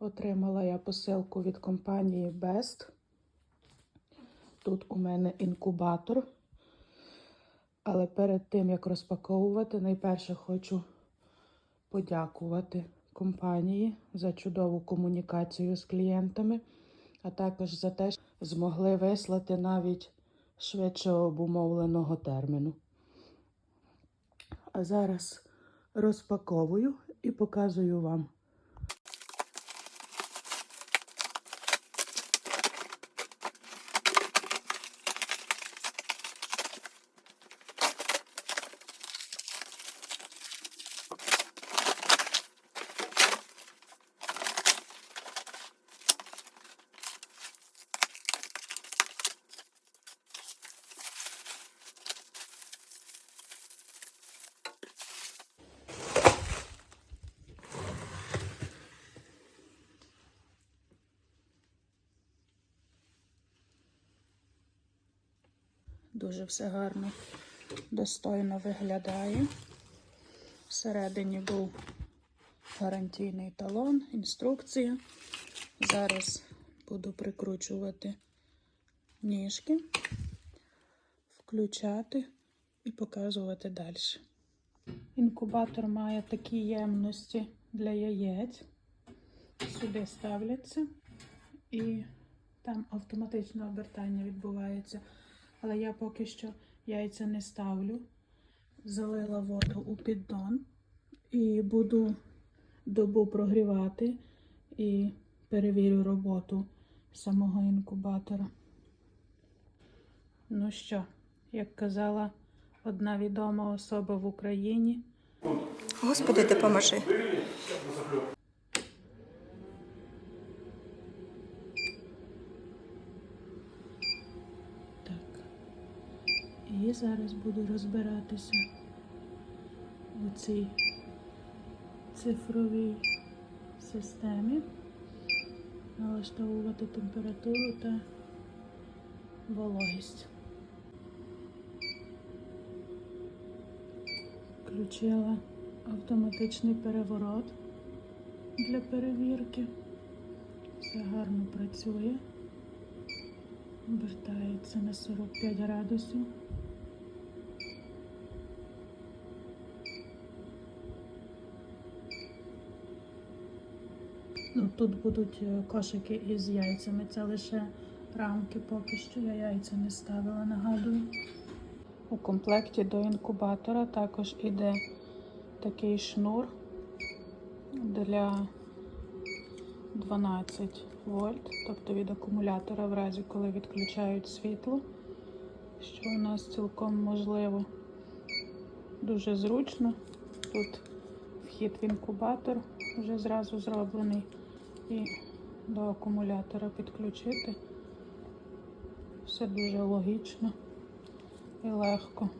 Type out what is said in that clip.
Отримала я посилку від компанії Best. Тут у мене інкубатор. Але перед тим, як розпаковувати, найперше хочу подякувати компанії за чудову комунікацію з клієнтами, а також за те, що змогли вислати навіть швидше обумовленого терміну. А зараз розпаковую і показую вам. Дуже все гарно, достойно виглядає. Всередині був гарантійний талон, інструкція. Зараз буду прикручувати ніжки, включати і показувати далі. Інкубатор має такі ємності для яєць. Сюди ставляться і там автоматичне обертання відбувається. Але я поки що яйця не ставлю. Залила воду у піддон і буду добу прогрівати і перевірю роботу самого інкубатора. Ну що, як казала одна відома особа в Україні, Господи, допоможи. І зараз буду розбиратися у цій цифровій системі, налаштовувати температуру та вологість. Включила автоматичний переворот для перевірки. Все гарно працює. Обертається на 45 градусів. Тут будуть е, кошики із яйцями. Це лише рамки, поки що я яйця не ставила, нагадую. У комплекті до інкубатора також іде такий шнур для 12 вольт, тобто від акумулятора в разі, коли відключають світло, що у нас цілком можливо. Дуже зручно. Тут вхід в інкубатор вже зразу зроблений і до акумулятора підключити. Все дуже логічно і легко.